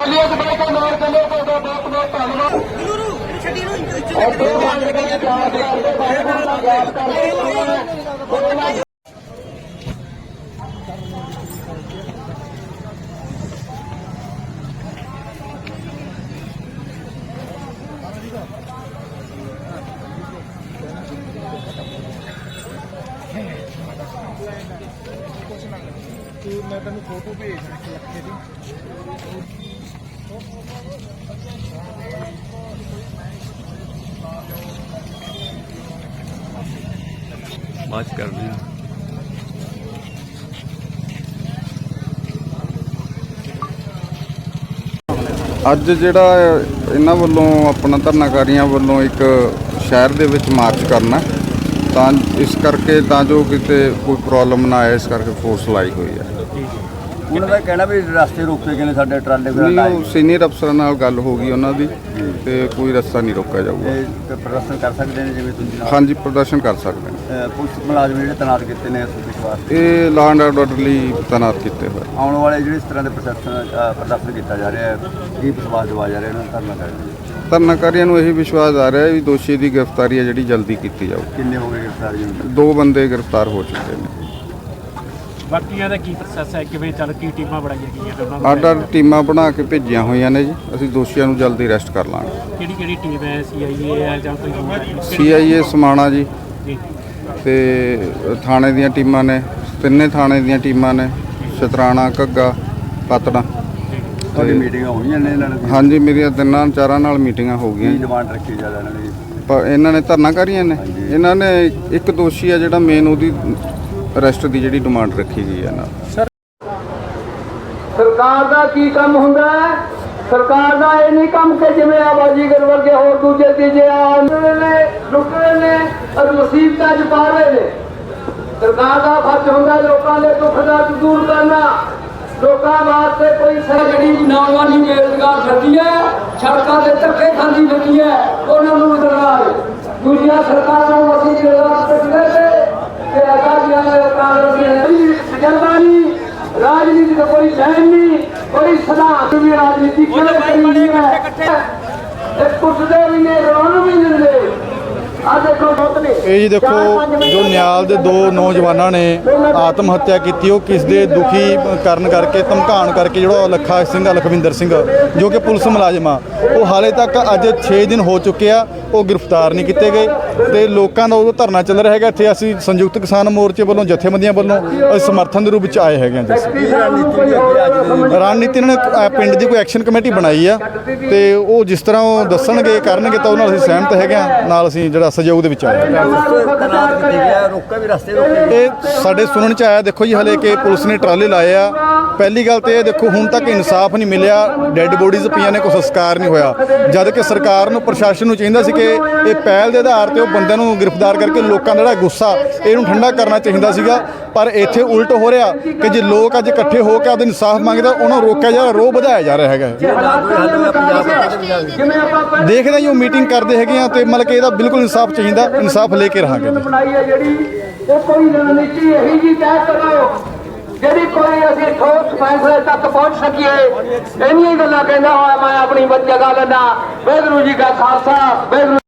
ਚੱਲਿਏ ਕਿਤੇ ਤੋਂ ਨਾਲ ਚੱਲਿਓ ਤੁਹਾਡਾ ਬਹੁਤ ਬਹੁਤ ਧੰਨਵਾਦ ਅੱਗੇ ਮੰਗ ਕੇ ਚਾਰ ਚਾਰ ਦੇ ਬਾਰੇ ਬੰਦਾ ਯਾਦ ਕਰਦੇ ਮੈਂ ਤੈਨੂੰ ਫੋਟੋ ਭੇਜ ਦਿੱਤੀ ਲੱਖੇ ਦੀ। ਬਾਅਦ ਕਰਦੇ ਹਾਂ। ਅੱਜ ਜਿਹੜਾ ਇਹਨਾਂ ਵੱਲੋਂ ਆਪਣਾ ਧਰਨਾਕਾਰੀਆਂ ਵੱਲੋਂ ਇੱਕ ਸ਼ਹਿਰ ਦੇ ਵਿੱਚ ਮਾਰਚ ਕਰਨਾ ਤਾਂ ਇਸ ਕਰਕੇ ਤਾਂ ਜੋ ਕਿਤੇ ਕੋਈ ਪ੍ਰੋਬਲਮ ਨਾ ਆਏ, ਇਸ ਕਰਕੇ ਫੋਰਸ ਲਾਈ ਹੋਈ ਹੈ। ਉਹਨਾਂ ਦਾ ਕਹਿਣਾ ਵੀ ਰਸਤੇ ਰੋਕੇ ਗਏ ਨੇ ਸਾਡੇ ਟਰਾਲੇ ਵਗੈਰਾ ਨਹੀਂ ਲਾਏ। ਉਹ ਸੀਨੀਅਰ ਅਫਸਰਾਂ ਨਾਲ ਗੱਲ ਹੋ ਗਈ ਉਹਨਾਂ ਦੀ ਤੇ ਕੋਈ ਰਸਤਾ ਨਹੀਂ ਰੋਕਿਆ ਜਾਊਗਾ। ਤੇ ਪ੍ਰਦਰਸ਼ਨ ਕਰ ਸਕਦੇ ਨੇ ਜਿਵੇਂ ਤੁਸੀਂ ਨਾਲ? ਹਾਂਜੀ ਪ੍ਰਦਰਸ਼ਨ ਕਰ ਸਕਦੇ ਨੇ। ਅਹ ਪੁਲਿਸ ਮੁਲਾਜ਼ਮ ਜਿਹੜੇ ਤੈਨਾਤ ਕੀਤੇ ਨੇ ਇਸ ਵਿਸ਼ਵਾਸ ਇਹ ਲਾਅ ਐਂਡ ਆਰਡਰ ਲਈ ਤੈਨਾਤ ਕੀਤੇ ਹੋਏ। ਆਉਣ ਵਾਲੇ ਜਿਹੜੇ ਇਸ ਤਰ੍ਹਾਂ ਦੇ ਪ੍ਰਦਰਸ਼ਨ ਅਹ ਪ੍ਰਦਰਸ਼ਨ ਕੀਤਾ ਜਾ ਰਿਹਾ ਹੈ ਕੀ ਵਿਸ਼ਵਾਸ ਦਿਵਾਇਆ ਜਾ ਰਿਹਾ ਇਹਨਾਂ ਨੂੰ ਧਰਨਾ ਕਰਕੇ ਧਰਨਾਕਾਰੀਆਂ ਨੂੰ ਇਹੀ ਵਿਸ਼ਵਾਸ ਆ ਰਿਹਾ ਵੀ ਦੋਸ਼ੀ ਦੀ ਗ੍ਰਿਫਤਾਰੀ ਹੈ ਜਿਹੜੀ ਜਲਦੀ ਕੀਤੀ ਜਾਊ। ਕਿੰਨੇ ਹੋ ਗਏ ਗ੍ਰਿਫਤਾਰ? ਜੀ ਹੁਣ ਤੱਕ? ਦੋ ਬੰਦੇ ਗ੍ਰਿਫਤਾਰ ਹੋ ਚੁੱਕੇ ਨੇ। ਬਾਕੀਆਂ ਦਾ ਕੀ ਪ੍ਰੋਸੈਸ ਹੈ ਕਿਵੇਂ ਚੱਲ ਕੀ ਟੀਮਾਂ ਬਣਾਈਆਂ ਗਈਆਂ ਨੇ ਉਹਨਾਂ ਆਰਡਰ ਟੀਮਾਂ ਬਣਾ ਕੇ ਭੇਜੀਆਂ ਹੋਈਆਂ ਨੇ ਜੀ। ਅਸੀਂ ਦੋਸ਼ੀਆਂ ਨੂੰ ਜਲਦੀ ਅਰੈਸਟ ਕਰ ਲਾਂਗੇ। ਕਿਹੜੀ ਕਿਹੜੀ ਟੀਮ ਹੈ? ਸੀਆਈਏ ਹੈ ਜਾਂ ਕੋਈ ਹੋਰ ਹੈ? ਸੀਆਈਏ ਸਮਾਣਾ ਜੀ। ਜੀ। ਤੇ ਥਾਣੇ ਦੀਆਂ ਟੀਮਾਂ ਨੇ। ਤਿੰਨੇ ਥਾਣੇ ਦੀਆਂ ਟੀਮਾਂ ਨੇ। ਸ਼ਤਰਾਣਾ ਘੱਗਾ ਪਤੜਾ। ਤੁਹਾਡੀ ਮੀਟਿੰਗਾਂ ਹੋਈਆਂ ਨੇ ਇਹਨਾਂ ਨਾਲ? ਹਾਂਜੀ ਮੇਰੀਆਂ ਤਿੰਨਾਂ ਚਾਰਾਂ ਨਾਲ ਮੀਟਿੰਗਾਂ ਹੋ ਕੀ ਗਈਆਂ ਡਿਮਾਂਡ ਰੱਖੀ ਜਾ ਰਹੀ ਇਹਨਾਂ ਦੀ? ਪਰ ਇਹਨਾਂ ਨੇ ਧਰਨਾਕਾਰੀਆਂ ਨੇ। ਇਹਨਾਂ ਨੇ ਇੱਕ ਦੋਸ਼ੀ ਆ ਜਿਹੜਾ ਮੇਨ ਉਹਦੀ ਅਰੈਸਟ ਦੀ ਜਿਹੜੀ ਡਿਮਾਂਡ ਰੱਖੀ ਗਈ ਹੈ ਨਾਲ। ਸਰਕਾਰ ਦਾ ਕੀ ਕੰਮ ਹੁੰਦਾ ਹੈ? ਸਰਕਾਰ ਦਾ ਇਹ ਨਹੀਂ ਕੰਮ ਕਿ ਜਿਵੇਂ ਆਬਾਜੀਗਰ ਵਰਗੇ ਹੋਰ ਦੂਜੇ ਤੀਜੇ ਆਂਦੇ ਨੇ ਲੁੱਟਦੇ ਨੇ ਔਰ ਮੁਸੀਬਤਾਂ ਚ ਪਾ ਰਹੇ ਨੇ। ਸਰਕਾਰ ਦਾ ਫਰਜ਼ ਹੁੰਦਾ ਲੋਕਾਂ ਦੇ ਦੁੱਖ ਦਰਦ ਦੂਰ ਕਰਨਾ। ਲੋਕਾਂ ਵਾਸਤੇ ਕੋਈ ਜਿਹੜੀ ਨੌਜਵਾਨੀ ਬੇਰੁਜ਼ਗਾਰ ਫਿਰਦੀ ਹੈ ਸੜਕਾਂ ਤੇ ਧੱਕੇ ਖਾਂਦੀ ਫਿਰਦੀ ਹੈ ਉਹਨਾਂ ਨੂੰ ਬਦਲਣਾ ਦੂਜੀਆਂ ਸਰਕਾਰਾਂ ਨੂੰ ਅਸੀਂ ਜਿਹੜਾ ਪਿਛਲੇ ਤੇ ਤੇ ਅਕਾਲੀਆਂ ਦੇ ਕਾਂਗਰਸ ਦੇ ਸਜਲਦਾ ਨਹੀਂ ਰਾਜਨੀਤੀ ਦਾ ਕੋਈ ਸਹਿਨ ਨਹੀਂ ਕੋਈ ਸਿਧਾਂਤ ਇਹ ਜੀ ਦੇਖੋ ਜੋ ਨਿਆਲ ਦੇ ਦੋ ਨੌਜਵਾਨਾਂ ਨੇ ਆਤਮ ਹੱਤਿਆ ਕੀਤੀ ਉਹ ਕਿਸ ਦੇ ਦੁਖੀ ਕਰਨ ਕਰਕੇ ਧਮਕਾਉਣ ਕਰਕੇ ਜਿਹੜਾ ਲੱਖਾ ਸਿੰਘ ਆ, ਲਖਵਿੰਦਰ ਸਿੰਘ ਜੋ ਕਿ ਪੁਲਿਸ ਮੁਲਾਜ਼ਮ ਆ। ਉਹ ਹਾਲੇ ਤੱਕ ਅੱਜ 6 ਦਿਨ ਹੋ ਚੁੱਕੇ ਆ ਉਹ ਗ੍ਰਿਫਤਾਰ ਨਹੀਂ ਕੀਤੇ ਗਏ। ਤੇ ਲੋਕਾਂ ਦਾ ਉਹ ਧਰਨਾ ਚੱਲ ਰਿਹਾ ਹੈਗਾ ਇੱਥੇ ਅਸੀਂ ਸੰਯੁਕਤ ਕਿਸਾਨ ਮੋਰਚੇ ਵੱਲੋਂ ਜਥੇਬੰਦੀਆਂ ਵੱਲੋਂ ਅਸੀਂ ਸਮਰਥਨ ਦੇ ਰੂਪ ਵਿੱਚ ਆਏ ਹੈਗੇ ਹਾਂ ਜੀ ਰਣਨੀਤੀ ਨੇ ਪਿੰਡ ਦੀ ਕੋਈ ਐਕਸ਼ਨ ਕਮੇਟੀ ਬਣਾਈ ਆ ਤੇ ਉਹ ਜਿਸ ਤਰ੍ਹਾਂ ਉਹ ਦੱਸਣਗੇ ਕਰਨਗੇ ਤਾਂ ਉਹਨਾਂ ਨਾਲ ਅਸੀਂ ਸਹਿਮਤ ਹੈਗੇ ਆ ਨਾਲ ਅਸੀਂ ਜਿਹੜਾ ਸਹਿਯੋਗ ਦੇ ਵਿੱਚ ਆਏ ਇਹ ਸਾਡੇ ਸੁਣਨ ਚ ਆਇਆ ਦੇਖੋ ਜੀ ਹਲੇ ਕਿ ਪੁਲਿਸ ਨੇ ਟਰਾਲੇ ਲਾਏ ਆ। ਪਹਿਲੀ ਗੱਲ ਤੇ ਇਹ ਦੇਖੋ ਹੁਣ ਤੱਕ ਇਨਸਾਫ ਨਹੀਂ ਮਿਲਿਆ ਡੈੱਡ ਬੋਡੀਜ਼ ਪਈਆਂ ਨੇ ਕੋਈ ਸੰਸਕਾਰ ਨਹੀਂ ਹੋਇਆ। ਜਦ ਕਿ ਸਰਕਾਰ ਨੂੰ ਪ੍ਰਸ਼ਾਸਨ ਨੂੰ ਚਾਹੀਦਾ ਸੀ ਕਿ ਇਹ ਪਹਿਲ ਦੇ ਆਧਾਰ ਤੇ ਉਹ ਬੰਦਿਆਂ ਨੂੰ ਗ੍ਰਿਫਤਾਰ ਕਰਕੇ ਲੋਕਾਂ ਦਾ ਜਿਹੜਾ ਗੁੱਸਾ, ਇਹਨੂੰ ਠੰਡਾ ਕਰਨਾ ਚਾਹੀਦਾ ਸੀਗਾ। ਪਰ ਇੱਥੇ ਉਲਟ ਹੋ ਰਿਹਾ ਕਿ ਜੇ ਲੋਕ ਅੱਜ ਇਕੱਠੇ ਹੋ ਕੇ ਆਪਦੇ ਇਨਸਾਫ ਮੰਗਦੇ, ਉਹਨਾਂ ਨੂੰ ਰੋਕਿਆ ਜਾ ਰਿਹਾ, ਰੋਹ ਵਧਾਇਆ ਜਾ ਰਿਹਾ ਹੈਗਾ ਦੇਖਦੇ ਹਾਂ ਜੀ, ਉਹ ਮੀਟਿੰਗ ਕਰਦੇ ਹੈਗੇ ਆ ਤੇ ਮਤਲਬ ਕਿ ਇਹਦਾ ਬਿਲਕੁਲ ਇਨਸਾਫ ਚਾਹੀਦਾ, ਇਨਸਾਫ ਲੈ ਕੇ ਰਹਾਂਗੇ। ਬਣਾਈ ਹੈ ਜਿਹੜੀ ਇਹ ਕੋਈ ਰਣਨੀਤੀ ਇਹੀ ਜੀ ਤੈਅ ਕਰੋ ਜਿਹੜੀ ਕੋਈ ਅਸੀਂ ਠੋਸ ਫੈਸਲੇ ਤੱਕ ਪਹੁੰਚ ਸਕੀਏ, ਇੰਨੀਆਂ ਗੱਲਾਂ ਕਹਿੰਦਾ ਹੋਇਆ ਮੈਂ ਆਪਣੀ ਜਗ੍ਹਾ ਲੈਣਾ ਵਾਹਿਗੁਰੂ ਜੀ ਕਾ ਖਾਲਸਾ, ਵਾਹਿਗੁਰੂ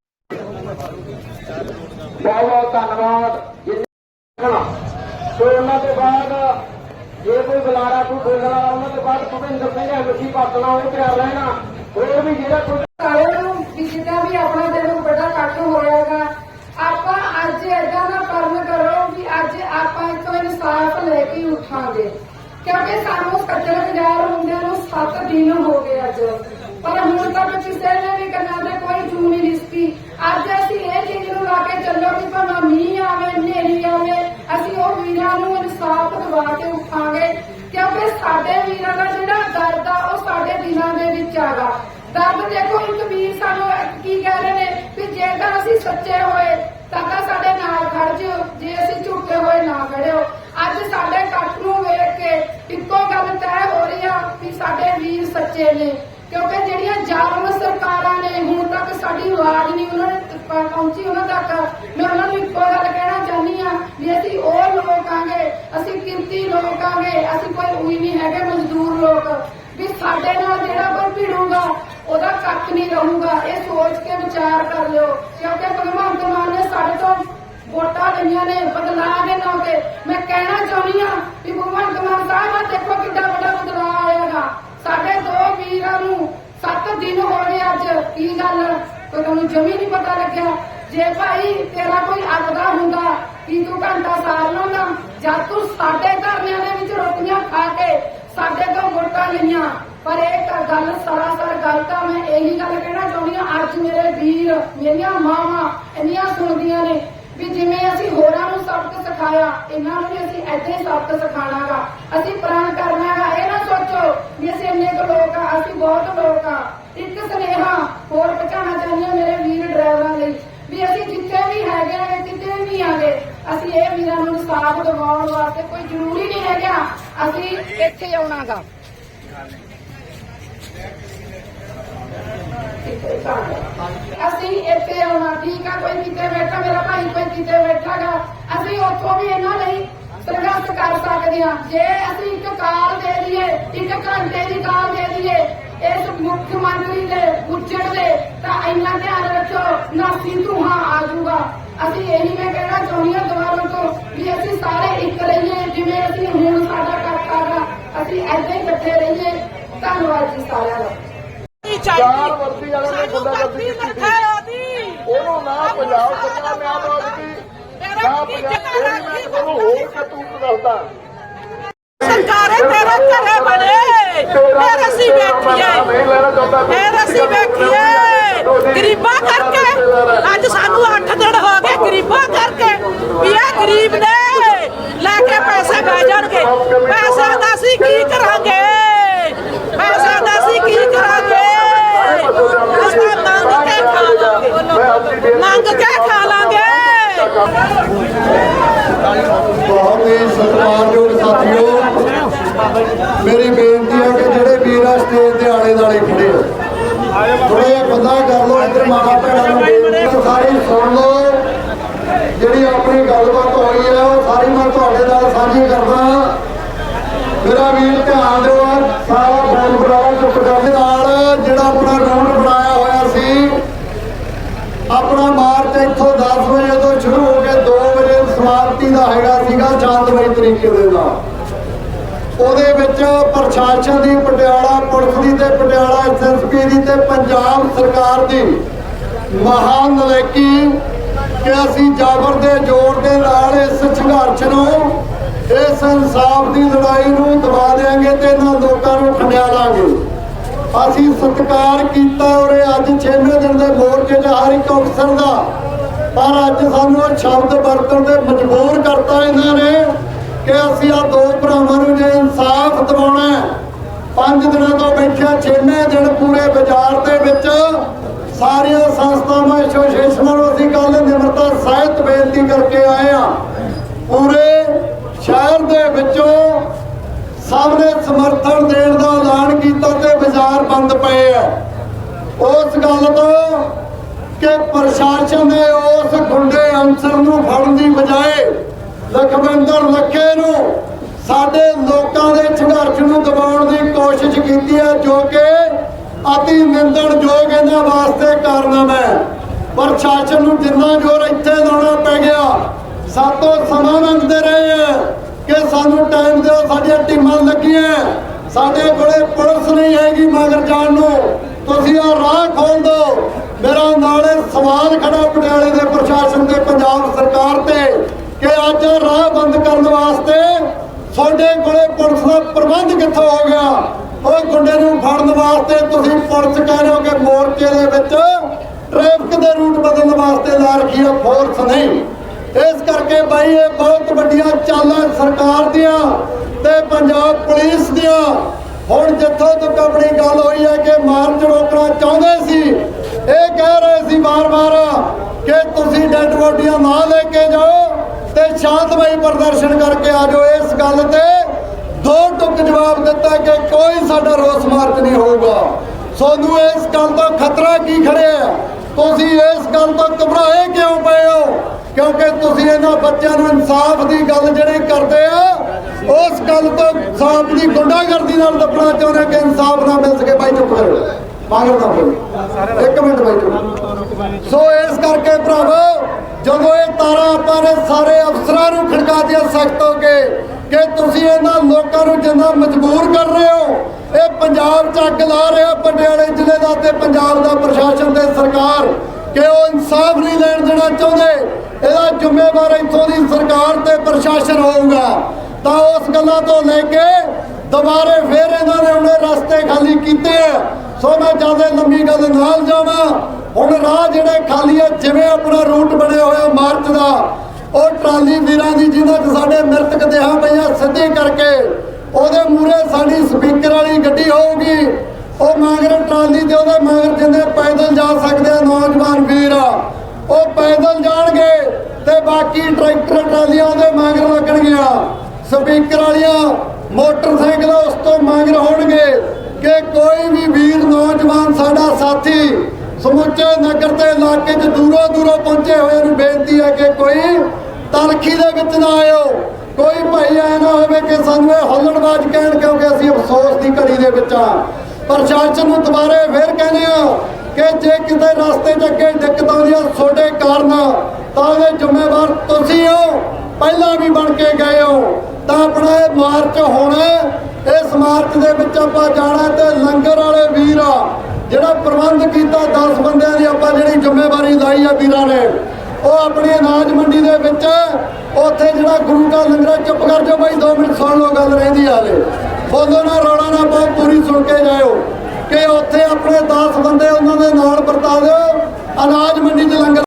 ਬਹੁਤ ਬਹੁਤ ਧੰਨਵਾਦ। ਸੋ ਉਹਨਾਂ ਤੋਂ ਬਾਅਦ ਜੇ ਕੋਈ ਬੁਲਾਰਾ ਕੋਈ ਬੋਲਣ ਵਾਲਾ ਉਹਨਾਂ ਤੋਂ ਬਾਅਦ ਭੁਪਿੰਦਰ ਸਿੰਘ ਐਮਸੀ ਪਾਤਣਾ ਉਹ ਤਿਆਰ ਰਹਿਣਾ। ਹੋਰ ਵੀ ਜਿਹੜਾ ਕੋਈ ਸਾਰਿਆਂ ਨੂੰ ਵੀ ਜਿੱਦਾਂ ਵੀ ਆਪਣਾ ਦਿਨ ਬੜਾ ਕੱਟ ਹੋਇਆਗਾ ਆਪਾਂ ਅੱਜ ਏਦਾਂ ਦਾ ਕਰਮ ਕਰੋ ਵੀ ਅੱਜ ਆਪਾਂ ਇਤੋਂ ਇਨਸਾਫ ਲੈ ਕੇ ਉਠਾਂਗੇ ਉੱਠਾਂਗੇ। ਕਿਉਂਕਿ ਸਾਨੂੰ ਸੱਜਣ ਹਜ਼ਾਰ ਹੁੰਦਿਆਂ ਨੂੰ 7 ਦਿਨ ਹੋ ਗਏ ਅੱਜ। ਪਰ ਹੁਣ ਤੱਕ ਕਿਸੇ ਨੇ ਵੀ ਕੰਨਾਂ ਤੇ ਕੋਈ ਜੂ ਨਹੀਂ ਲਿਸਕੀ ਅੱਜ ਅਸੀਂ ਇਹ ਚੀਜ਼ ਨੂੰ ਲਾ ਕੇ ਚੱਲੋ ਕਿ ਭਾਵੇਂ ਮੀਂਹ ਆਵੇ, ਹਨੇਰੀ ਆਵੇ, ਅਸੀਂ ਉਹ ਵੀਰਾਂ ਨੂੰ ਇਨਸਾਫ ਦਿਵਾ ਕੇ ਉੱਠਾਂਗੇ। ਕਿਉਂਕਿ ਸਾਡੇ ਵੀਰਾਂ ਦਾ ਜਿਹੜਾ ਦਰਦ ਆ, ਉਹ ਸਾਡੇ ਦਿਲਾਂ ਦੇ ਵਿੱਚ ਆਗਾ ਦਰਦ ਦੇਖੋ, ਇੱਕ ਵੀਰ ਸਾਨੂੰ ਕੀ ਕਹਿ ਰਹੇ ਨੇ ਵੀ ਜੇਕਰ ਅਸੀਂ ਸੱਚੇ ਹੋਏ, ਤਾਂ ਤਾਂ ਸਾਡੇ ਨਾਲ ਖੜ ਜਿਓ, ਜੇ ਅਸੀਂ ਝੂਠੇ ਹੋਏ ਨਾ ਖੜਿਓ ਅੱਜ ਸਾਡੇ ਇਕੱਠ ਨੂੰ ਵੇਖ ਕੇ ਇੱਕੋ ਗੱਲ ਤੈਅ ਹੋ ਰਹੀ ਆ ਕਿ ਸਾਡੇ ਵੀਰ ਸੱਚੇ ਨੇ। ਕਿਉਂਕਿ ਜਿਹੜੀਆਂ ਜ਼ਾਲਮ ਸਰਕਾਰਾਂ ਨੇ ਹੁਣ ਤੱਕ ਸਾਡੀ ਆਵਾਜ਼ ਨਹੀਂ ਉਹਨਾਂ ਨੇ ਪਹੁੰਚੀ, ਉਹਨਾਂ ਤੱਕ ਮੈਂ ਉਹਨਾਂ ਨੂੰ ਇੱਕੋ ਗੱਲ ਕਹਿਣਾ ਚਾਹੁੰਦੀ ਆ ਵੀ ਅਸੀਂ ਉਹ ਲੋਕ ਆਂਗੇ ਅਸੀਂ ਕਿਰਤੀ ਲੋਕ ਆਂਗੇ ਅਸੀਂ ਕੋਈ ਉਹੀ ਨਹੀਂ ਹੈਗੇ ਮਜ਼ਦੂਰ ਲੋਕ। ਵੀ ਸਾਡੇ ਨਾਲ ਜਿਹੜਾ ਕੋਈ ਭਿੜੂਗਾ, ਉਹਦਾ ਕੱਖ ਨਹੀਂ ਰਹੂਗਾ। ਇਹ ਸੋਚ ਕੇ ਵਿਚਾਰ ਕਰ ਲਿਓ। ਕਿਉਂਕਿ ਭਗਵੰਤ ਮਾਨ ਨੇ ਸਾਡੇ ਤੋਂ ਵੋਟਾਂ ਲਈਆਂ ਨੇ, ਬਦਲਾਅ ਦੇ ਨਾਂ ਤੇ ਮੈਂ ਕਹਿਣਾ ਚਾਹੁੰਦੀ ਹਾਂ ਕਿ ਭਗਵੰਤ ਮਾਨ ਸਾਹਿਬ, ਆਹ ਦੇਖੋ ਕਿੱਡਾ ਵੱਡਾ ਬਦਲਾਅ ਆਏਗਾ। ਸਾਡੇ ਦੋ ਵੀਰਾਂ ਨੂੰ 7 ਦਿਨ ਹੋ ਗਏ ਅੱਜ। ਕੀ ਗੱਲ? ਕੋਈ ਤੁਹਾਨੂੰ ਜਮੀ ਨਹੀਂ ਪਤਾ ਲੱਗਿਆ। ਜੇ ਭਾਈ ਤੇਰਾ ਕੋਈ ਅੱਗਦਾ ਹੁੰਦਾ, ਕੀ ਤੂੰ ਘੰਟਾ ਸਾਰ ਲਾਉਂਦਾ? ਜਦ ਤੂੰ ਸਾਡੇ ਧਰਨਿਆਂ ਦੇ ਵਿੱਚ ਰੋਟੀਆਂ ਖਾ ਕੇ ਸਾਡੇ ਤੋਂ ਵੋਟਾਂ ਲਈਆਂ ਪਰ ਇਹ ਗੱਲ ਸਰਾਸਰ ਗਲਤ ਆ ਮੈਂ ਇਹੀ ਗੱਲ ਕਹਿਣਾ ਚਾਹੁੰਦੀ ਹਾਂ, ਅੱਜ ਮੇਰੇ ਵੀਰ, ਮੇਰੀਆਂ ਮਾਵਾਂ ਇੰਨੀਆਂ ਸੁਣਦੀਆਂ ਨੇ ਵੀ ਜਿਵੇਂ ਅਸੀਂ ਹੋਰਾਂ ਨੂੰ ਸਬਕ ਸਿਖਾਇਆ, ਇਹਨਾਂ ਨੂੰ ਵੀ ਅਸੀਂ ਏਦਾਂ ਹੀ ਸਬਕ ਸਿਖਾਣਾਗਾ ਅਸੀਂ ਪ੍ਰਣ ਕਰਨਾਗਾ, ਇਹ ਨਾ ਸੋਚੋ ਵੀ ਅਸੀਂ ਇੰਨੇ ਕੁ ਲੋਕ ਆ, ਅਸੀਂ ਬਹੁਤ ਲੋਕ ਆ। ਇੱਕ ਸੁਨੇਹਾ ਹੋਰ ਪਹੁੰਚਾਉਣਾ ਚਾਹੁੰਦੀ ਹਾਂ ਮੇਰੇ ਵੀਰ ਡਰਾਈਵਰਾਂ ਲਈ, ਵੀ ਅਸੀਂ ਜਿੱਥੇ ਵੀ ਹੈਗੇ ਆ, ਕਿਤੇ ਵੀ ਆਗੇ ਅਸੀਂ ਇਹ ਵੀਰਾਂ ਨੂੰ ਇਨਸਾਫ ਦਿਵਾਉਣ ਵਾਸਤੇ ਕੋਈ ਜ਼ਰੂਰੀ ਨਹੀਂ ਹੈਗਾ। ਅਸੀਂ ਇੱਥੇ ਆਉਣਾਗਾ। ਅਸੀਂ ਇੱਥੇ ਆਉਣਾ, ਠੀਕ ਆ, ਕੋਈ ਕਿਤੇ ਬੈਠਾ, ਮੇਰਾ ਭਾਈ ਕੋਈ ਕਿਤੇ ਬੈਠਾਗਾ। ਅਸੀਂ ਉੱਥੋਂ ਵੀ ਇਹਨਾਂ ਲਈ ਸੰਘਰਸ਼ ਕਰ ਸਕਦੇ ਹਾਂ। ਜੇ ਅਸੀਂ ਇੱਕ ਕਾਲ ਦੇ ਦਈਏ, ਇੱਕ ਘੰਟੇ ਦੀ ਕਾਲ ਦੇ ਦਈਏ, ਇਸ ਮੁੱਖ ਮੰਤਰੀ ਦੇ ਉੱਜੜ ਦੇ ਤਾਂ ਇੰਨਾ ਧਿਆਨ ਰੱਖੋ ਨਾ ਧੂਹਾ ਹਾਂ ਅਸੀਂ ਇਹੀ ਮੈਂ ਕਹਿਣਾ ਚਾਹੁੰਦੀ ਹਾਂ ਦੁਬਾਰਾ ਤੋਂ ਵੀ ਅਸੀਂ ਸਾਰੇ ਇੱਕ ਰਹੀਏ ਜਿਵੇਂ ਅਸੀਂ ਹੁਣ ਸਾਡਾ ਕਾਕਾ ਗਾ ਅਸੀਂ ਐਦਾਂ ਹੀ ਇਕੱਠੇ ਰਹੀਏ। ਧੰਨਵਾਦ ਜੀ ਸਾਰਿਆਂ ਦਾ। ਚਾਰ ਵਰਦੀ ਵਾਲੇ ਨੇ ਗੁੰਡਾਗਰਦੀ ਕੀਤੀ। ਉਹਨੂੰ ਨਾ ਪੰਜਾਬ ਸਰਕਾਰ ਨੇ ਆਵਾਜ਼ ਦਿੱਤੀ ਨਾ ਪੰਜਾਬ ਇਹ ਮੈਂ ਤੁਹਾਨੂੰ ਹੋਰ ਕਤੂਤ ਦੱਸਦਾ। ਸਰਕਾਰੇ ਤੇਰੇ ਘਰੇ ਬਣੇ। ਫੇਰ ਅਸੀਂ ਵੇਖੀਏ। ਨਹੀਂ ਫੇਰ ਅਸੀਂ ਵੇਖੀਏ। ਗਰੀਬਾਂ ਕਰਕੇ। ਅੱਜ ਸਾਨੂੰ 8 ਦਿਨ ਹੋ ਗਏ ਗਰੀਬਾਂ ਕਰਕੇ ਵੀ ਇਹ ਗਰੀਬ ਨੇ ਲੈ ਕੇ ਪੈਸੇ ਬਹਿ ਜਾਣਗੇ। ਪੈਸਿਆਂ ਦਾ ਅਸੀਂ ਕੀ ਕਰਾਂਗੇ? ਪੈਸਿਆਂ ਦਾ ਅਸੀਂ ਕੀ ਕਰਾਂਗੇ? ਅਸੀਂ ਮੰਗ ਕੇ ਖਾ ਲਾਂਗੇ। ਮੰਗ ਕੇ ਖਾ ਲਾਂਗੇ। ਬਹੁਤ ਹੀ ਸਤਿਕਾਰਯੋਗ ਸਾਥੀਓ, ਮੇਰੀ ਬੇਨਤੀ ਹੈ ਕਿ ਜਿਹੜੇ ਵੀਰ ਆ ਸਟੇਜ ਦੇ ਆਲੇ ਦੁਆਲੇ ਖੜੇ ਆ ਥੋੜੇ ਪਤਾ ਕਰ ਲਓ, ਇੱਧਰ ਮਾਤਾ ਭੈਣਾਂ ਨੂੰ ਸਾਰੀ ਸੁਣ ਲਓ। ਜਿਹੜੀ ਆਪਣੀ ਗੱਲਬਾਤ ਹੋਈ ਹੈ ਉਹ ਸਾਰੀ ਮੈਂ ਤੁਹਾਡੇ ਨਾਲ ਸਾਂਝੀ ਕਰਦਾ। ਮੇਰਾ ਵੀਰ ਧਿਆਨ ਦਿਓ, ਸਾਰਾ ਫੋਨ ਬੁਲਾਵਾ ਚੁੱਪ ਕਰ ਨਾਲ, ਜਿਹੜਾ ਆਪਣਾ ਰੂਟ ਬਣਾਇਆ ਹੋਇਆ ਸੀ। ਆਪਣਾ ਮਾਰਚ ਇੱਥੋਂ 10 ਵਜੇ ਤੋਂ ਸ਼ੁਰੂ ਹੋ ਕੇ 2 ਵਜੇ ਸਮਾਪਤੀ ਦਾ ਹੈਗਾ ਸੀਗਾ ਸ਼ਾਂਤਮਈ ਤਰੀਕੇ ਦੇ ਨਾਲ। ਉਹਦੇ ਵਿੱਚ ਪ੍ਰਸ਼ਾਸਨ ਦੀ, ਪਟਿਆਲਾ ਪੁਲਿਸ ਦੀ ਤੇ ਪਟਿਆਲਾ ਐਸਐਸਪੀ ਦੀ ਤੇ ਪੰਜਾਬ ਸਰਕਾਰ ਦੀ ਮਹਾਨ ਨਲੇਕੀ ਕਿ ਅਸੀਂ ਜਾਬਰ ਦੇ ਜ਼ੋਰ ਦੇ ਨਾਲ ਇਸ ਸੰਘਰਸ਼ ਨੂੰ, ਇਸ ਇਨਸਾਫ ਦੀ ਲੜਾਈ ਨੂੰ ਦਬਾ ਦੇਾਂਗੇ ਤੇ ਇਹਨਾਂ ਲੋਕਾਂ ਨੂੰ ਖੰਡਿਆ ਲਾਂਗੇ। ਅਸੀਂ ਸਤਿਕਾਰ ਕੀਤਾ ਔਰ ਇਹ ਅੱਜ 6ਵੇਂ ਦਿਨ ਦੇ ਮੋਰਚੇ 'ਚ ਹਰ ਇੱਕ ਅਫਸਰ ਦਾ। ਪਰ ਅੱਜ ਸਾਨੂੰ ਇਹ ਸ਼ਬਦ ਵਰਤਣ ਤੇ ਮਜਬੂਰ ਕਰਤਾ ਇਹਨਾਂ ਨੇ ਕਿ ਅਸੀਂ ਆ ਦੋ ਭਰਾਵਾਂ ਨੂੰ ਜੇ ਇਨਸਾਫ ਦਿਵਾਉਣਾ ਹੈ, ਪੰਜ ਦਿਨਾਂ ਤੋਂ ਬੈਠਿਆ 6ਵੇਂ ਦਿਨ ਪੂਰੇ ਬਾਜ਼ਾਰ ਦੇ ਵਿੱਚ ਸਾਰੀਆਂ ਸੰਸਥਾਵਾਂ ਐਸੋਸੀਏਸ਼ਨਾਂ ਨੂੰ ਅਸੀਂ ਕੱਲ ਨਿਮਰਤਾ ਸਹਿਤ ਬੇਨਤੀ ਕਰਕੇ ਆਏ ਆ ਪੂਰੇ ਸ਼ਹਿਰ ਦੇ ਵਿੱਚੋਂ ਸਭ ਨੇ ਸਮਰਥਨ ਦੇਣ ਦਾ ਐਲਾਨ ਕੀਤਾ ਤੇ ਬਾਜ਼ਾਰ ਬੰਦ ਪਏ ਆ। ਉਸ ਗੱਲ ਤੋਂ ਕਿ ਪ੍ਰਸ਼ਾਸਨ ਨੇ ਉਸ ਗੁੰਡੇ ਅੰਸਰ ਨੂੰ ਫੜਨ ਦੀ ਬਜਾਏ ਲਖਵਿੰਦਰ ਲੱਖੇ ਨੂੰ ਸਾਡੇ ਲੋਕਾਂ ਦੇ ਸੰਘਰਸ਼ ਨੂੰ ਦਬਾਉਣ ਦੀ ਕੋਸ਼ਿਸ਼ ਕੀਤੀ ਹੈ, ਜੋ ਕਿ ਅਤੀ ਨਿੰਦਣਯੋਗ ਇਹਨਾਂ ਵਾਸਤੇ ਕਾਰਨਾਮਾ ਪ੍ਰਸ਼ਾਸਨ ਨੂੰ ਜਿੰਨਾ ਜ਼ੋਰ ਇੱਥੇ ਲਾਉਣਾ ਪੈ ਗਿਆ, ਸਾਤੋਂ ਸਮਾਂ ਮੰਗਦੇ ਰਹੇ ਹੈ ਕਿ ਸਾਨੂੰ ਟਾਈਮ ਦਿਓ, ਸਾਡੀਆਂ ਟੀਮਾਂ ਲੱਗੀਆਂ ਸਾਡੇ ਕੋਲੇ ਪੁਲਿਸ ਨਹੀਂ ਹੈਗੀ ਮਗਰ ਜਾਣ ਨੂੰ। ਤੁਸੀਂ ਆ ਰਾਹ ਖੋਲ ਦਿਓ ਮੇਰਾ ਨਾਲੇ ਸਵਾਲ ਖੜਾ ਪਟਿਆਲੇ ਦੇ ਪ੍ਰਸ਼ਾਸਨ ਤੇ ਪੰਜਾਬ ਸਰਕਾਰ ਤੇ ਕਿ ਅੱਜ ਇਹ ਰਾਹ ਬੰਦ ਕਰਨ ਵਾਸਤੇ ਤੁਹਾਡੇ ਕੋਲੇ ਪੁਲਿਸ ਦਾ ਪ੍ਰਬੰਧ ਕਿੱਥੋਂ ਹੋ ਗਿਆ? ਉਹ ਗੁੰਡੇ ਨੂੰ ਫੜਨ ਵਾਸਤੇ ਤੁਸੀਂ ਪੁਲਿਸ ਕਹਿ ਰਹੇ ਹੋ ਕਿ ਮੋਰਚੇ ਦੇ ਵਿੱਚ ਟ੍ਰੈਫਿਕ ਦੇ ਰੂਟ ਬਦਲਣ ਵਾਸਤੇ ਲਾ ਰੱਖੀ ਹੈ ਫੋਰਸ ਨਹੀਂ ਇਸ ਕਰਕੇ ਬਾਈ ਇਹ ਬਹੁਤ ਵੱਡੀਆਂ ਚਾਲਾਂ ਸਰਕਾਰ ਦੀਆਂ ਤੇ ਪੰਜਾਬ ਪੁਲਿਸ ਦੀਆਂ। ਹੁਣ ਜਿੱਥੋਂ ਤੱਕ ਆਪਣੀ ਗੱਲ ਹੋਈ ਹੈ ਕਿ ਮਾਰਚ ਰੋਕਣਾ ਚਾਹੁੰਦੇ ਸੀ, ਇਹ ਕਹਿ ਰਹੇ ਸੀ ਵਾਰ-ਵਾਰ ਕਿ ਤੁਸੀਂ ਡੈਡ ਬੋਡੀਆਂ ਨਾ ਲੈ ਕੇ ਜਾਓ ਤੇ ਸ਼ਾਂਤਮਈ ਪ੍ਰਦਰਸ਼ਨ ਕਰਕੇ ਆ ਜਾਓ ਇਸ ਗੱਲ ਤੇ। ਦੋ ਟੁਕ ਜਵਾਬ ਦਿੱਤਾ ਕਿ ਕੋਈ ਸਾਡਾ ਰੋਸ ਮਾਰਚ ਨਹੀਂ ਹੋਊਗਾ। ਸੋਨੂੰ ਇਸ ਗੱਲ ਤੋਂ ਖਤਰਾ ਕੀ ਖੜਿਆ ਤੁਸੀਂ ਇਸ ਗੱਲ ਤੋਂ ਘਬਰਾਏ ਕਿਉਂ ਪਏ ਹੋ? ਕਿਉਂਕਿ ਤੁਸੀਂ ਇਹਨਾਂ ਬੱਚਿਆਂ ਨੂੰ ਇਨਸਾਫ ਦੀ ਗੱਲ ਜਿਹੜੀ ਕਰਦੇ ਆ, ਉਸ ਗੱਲ ਤੋਂ ਇਨਸਾਫ ਦੀ ਗੁੰਡਾਗਰਦੀ ਨਾਲ ਦੱਬਣਾ ਚਾਹੁੰਦੇ ਕਿ ਇਨਸਾਫ ਨਾ ਮਿਲ ਸਕੇ। ਬਾਈ ਚੁੱਪ ਕਰੋ। ਮਾਗਰ ਨਾ ਇੱਕ ਮਿੰਟ ਬੈਠੋ ਸੋ ਇਸ ਕਰਕੇ ਭਰਾਵੋ, ਜਦੋਂ ਇਹ ਤਾਰਾਂ ਆਪਾਂ ਨੇ ਸਾਰੇ ਅਫਸਰਾਂ ਨੂੰ ਖੜਕਾ ਦਿਆ ਸਖਤ ਹੋ ਕੇ ਕਿ ਤੁਸੀਂ ਇਹਨਾਂ ਲੋਕਾਂ ਨੂੰ ਜਿੰਨਾ ਮਜਬੂਰ ਕਰ ਰਹੇ ਹੋ, ਇਹ ਪੰਜਾਬ 'ਚ ਅੱਗ ਲਾ ਰਿਹਾ ਪਟਿਆਲੇ ਜ਼ਿਲ੍ਹੇ ਦਾ ਤੇ ਪੰਜਾਬ ਦਾ ਪ੍ਰਸ਼ਾਸਨ ਤੇ ਸਰਕਾਰ, ਕਿ ਉਹ ਇਨਸਾਫ ਨਹੀਂ ਲੈਣ ਦੇਣਾ ਚਾਹੁੰਦੇ, ਇਹਦਾ ਜ਼ਿੰਮੇਵਾਰ ਇੱਥੋਂ ਦੀ ਸਰਕਾਰ ਤੇ ਪ੍ਰਸ਼ਾਸਨ ਹੋਊਗਾ। ਤਾਂ ਉਸ ਗੱਲਾਂ ਤੋਂ ਲੈ ਕੇ ਦੁਬਾਰੇ ਫੇਰ ਇਹਨਾਂ ਨੇ ਉਹਨੇ ਰਸਤੇ ਖਾਲੀ ਕੀਤੇ ਆ। ਸੋ ਮੈਂ ਜ਼ਿਆਦਾ ਲੰਮੀ ਗੱਲ ਨਾਲ ਜਾਵਾਂ। ਹੁਣ ਰਾਹ ਜਿਹੜੇ ਖਾਲੀ ਹੈ ਜਿਵੇਂ ਆਪਣਾ ਰੂਟ ਬਣਿਆ ਹੋਇਆ ਮਾਰਚ ਦਾ ਉਹ ਟਰਾਲੀ ਵੀਰਾਂ ਦੀ ਜਿਹਨਾਂ 'ਚ ਸਾਡੇ ਮ੍ਰਿਤਕ ਦੇਹਾਂ ਪਈਆਂ ਸਿੱਧੇ ਕਰਕੇ ਉਹਦੇ ਮੂਰੇ ਸਾਡੀ ਸਪੀਕਰ ਵਾਲੀ ਗੱਡੀ ਹੋਊਗੀ। ਉਹ ਮਗਰ ਟਰਾਲੀ ਤੇ ਉਹਦੇ ਮਗਰ ਜਿੰਨੇ ਪੈਦਲ ਜਾ ਸਕਦੇ ਆ ਨੌਜਵਾਨ ਵੀਰ। ਉਹ ਪੈਦਲ ਜਾਣਗੇ ਤੇ ਬਾਕੀ ਟਰੈਕਟਰ ਟਰਾਲੀਆਂ ਉਹਦੇ ਮਗਰ ਲੱਗਣਗੀਆਂ। ਸਪੀਕਰ ਵਾਲੀਆਂ ਮੋਟਰਸਾਈਕਲ ਉਸ ਤੋਂ ਮਗਰ ਹੋਣਗੇ ਕਿ ਕੋਈ ਵੀ ਵੀਰ, ਨੌਜਵਾਨ ਸਾਡਾ ਸਾਥੀ ਸਮੁੱਚੇ ਨਗਰ ਤੇ ਇਲਾਕੇ 'ਚ ਦੂਰੋਂ ਦੂਰੋਂ ਪਹੁੰਚੇ ਹੋਏ ਨੂੰ ਬੇਨਤੀ ਹੈ ਕਿ ਤਲਖੀ ਦੇ ਵਿੱਚ ਨਾ ਆਇਓ। ਕੋਈ ਭਾਈ ਐ ਨਾ ਹੋਵੇ ਕਿ ਸਾਨੂੰ ਇਹ ਹੁੱਲੜਬਾਜ਼ ਕਹਿਣ ਕਿਉਂਕਿ ਅਸੀਂ ਅਫਸੋਸ ਦੀ ਘੜੀ ਦੇ ਵਿੱਚ ਆ ਪ੍ਰਸ਼ਾਸਨ ਨੂੰ ਦੁਬਾਰੇ ਫੇਰ ਕਹਿੰਦੇ ਆ ਕਿ ਜੇ ਕਿਤੇ ਰਸਤੇ 'ਚ ਅੱਗੇ ਦਿੱਕਤ ਆਉਂਦੀ ਆ ਤੁਹਾਡੇ ਕਾਰਨ, ਤਾਂ ਉਹਦੇ ਜ਼ਿੰਮੇਵਾਰ ਤੁਸੀਂ ਹੋ। ਪਹਿਲਾਂ ਵੀ ਬਣ ਕੇ ਗਏ ਹੋ। ਤਾਂ ਆਪਣਾ ਇਹ ਮਾਰਚ ਹੋਣਾ, ਇਸ ਮਾਰਚ ਦੇ ਵਿੱਚ ਆਪਾਂ ਜਾਣਾ ਤੇ ਲੰਗਰ ਵਾਲੇ ਵੀਰ ਜਿਹੜਾ ਪ੍ਰਬੰਧ ਕੀਤਾ 10 ਬੰਦਿਆਂ ਦੀ ਆਪਾਂ ਜਿਹੜੀ ਜ਼ਿੰਮੇਵਾਰੀ ਲਾਈ ਆ ਵੀਰਾਂ ਨੇ। ਉਹ ਆਪਣੀ ਅਨਾਜ ਮੰਡੀ ਦੇ ਵਿੱਚ ਉੱਥੇ ਜਿਹੜਾ ਗੁਰੂ ਦਾ ਲੰਗਰ ਚੁੱਪ ਕਰ ਜਾਓ ਬਾਈ 2 ਮਿੰਟ ਸੁਣ ਲਓ ਗੱਲ ਰਹਿੰਦੀ ਹਾਲੇ। ਬੋਲੋ ਨਾ, ਰੌਲਾ ਨਾ ਪਾਓ, ਪੂਰੀ ਸੁਣ ਕੇ ਜਾਇਓ। ਕਿ ਉੱਥੇ ਆਪਣੇ 10 ਬੰਦੇ ਉਹਨਾਂ ਦੇ ਨਾਲ ਵਰਤਾ ਦਿਓ। ਅਨਾਜ ਮੰਡੀ 'ਚ ਲੰਗਰ